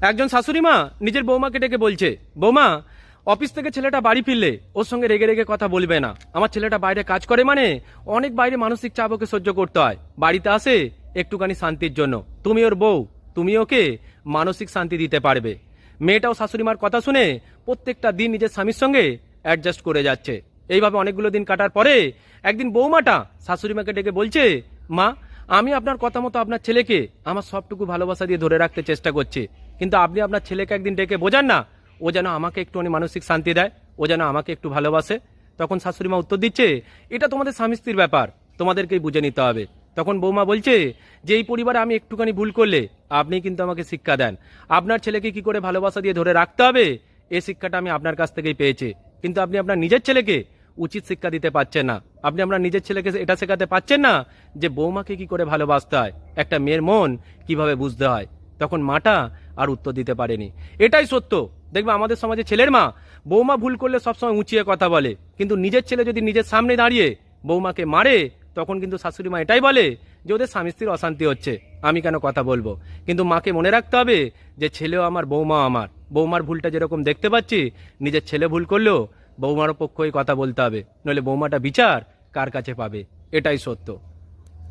একজন শাশুড়ি মা নিজের বৌমাকে ডেকে বলছে, বৌমা, অফিস থেকে ছেলেটা বাড়ি ফিরলে ওর সঙ্গে রেগে রেগে কথা বলবে না। আমার ছেলেটা বাইরে কাজ করে মানে অনেক বাইরে মানসিক চাপ ওকে সহ্য করতে হয়। বাড়িতে আসে একটুখানি শান্তির জন্য। তুমি ওর বউ, তুমি ওকে মানসিক শান্তি দিতে পারবে। মেয়েটাও শাশুড়িমার কথা শুনে প্রত্যেকটা দিন নিজের স্বামীর সঙ্গে অ্যাডজাস্ট করে যাচ্ছে। এইভাবে অনেকগুলো দিন কাটার পরে একদিন বৌমাটা শাশুড়িমাকে ডেকে বলছে, মা, আমি আপনার কথা মতো আপনার ছেলেকে আমার সবটুকু ভালোবাসা দিয়ে ধরে রাখতে চেষ্টা করছি। কিন্তু আপনি আপনার ছেলেকে একদিন ডেকে বোঝান না, ও যেন আমাকে একটুখানি মানসিক শান্তি দেয়, ও যেন আমাকে একটু ভালোবাসে। তখন শাশুড়িমা উত্তর দিচ্ছে, এটা তোমাদের স্বামী স্ত্রীর ব্যাপার, তোমাদেরকেই বুঝে নিতে হবে। তখন বৌমা বলছে, যে এই পরিবারে আমি একটুখানি ভুল করলে, আপনি কিন্তু আমাকে শিক্ষা দেন। আপনার ছেলেকে কি করে ভালোবাসা দিয়ে ধরে রাখতে হবে? এই শিক্ষাটা আমি আপনার কাছ থেকেই পেয়েছি। কিন্তু আপনি আপনার নিজের ছেলেকে উচিত শিক্ষা দিতে পারছেন না। আপনি আপনার নিজের ছেলেকে এটা শেখাতে পারছেন না যে বৌমাকে কি করে ভালোবাসতে হয়? একটা মেয়ের মন কীভাবে বুঝতে হয়? তখন মাটা আর উত্তর দিতে পারেনি। এটাই সত্য। দেখবে আমাদের সমাজে ছেলের মা, বৌমা ভুল করলে সবসময় উঁচিয়ে কথা বলে। কিন্তু নিজের ছেলে যদি নিজের সামনে দাঁড়িয়ে বৌমাকে মারে, তখন কিন্তু শাশুড়ি মা এটাই বলে যে ওদের স্বামী স্ত্রীর অশান্তি হচ্ছে। আমি কেন কথা বলব? কিন্তু মাকে মনে রাখতে হবে যে ছেলেও আমার বৌমা আমার। বৌমার ভুলটা যেরকম দেখতে পাচ্ছি, নিজের ছেলে ভুল করলেও বৌমার পক্ষই কথা বলতে হবে। নইলে বৌমাটা বিচার কার কাছে পাবে? এটাই সত্য।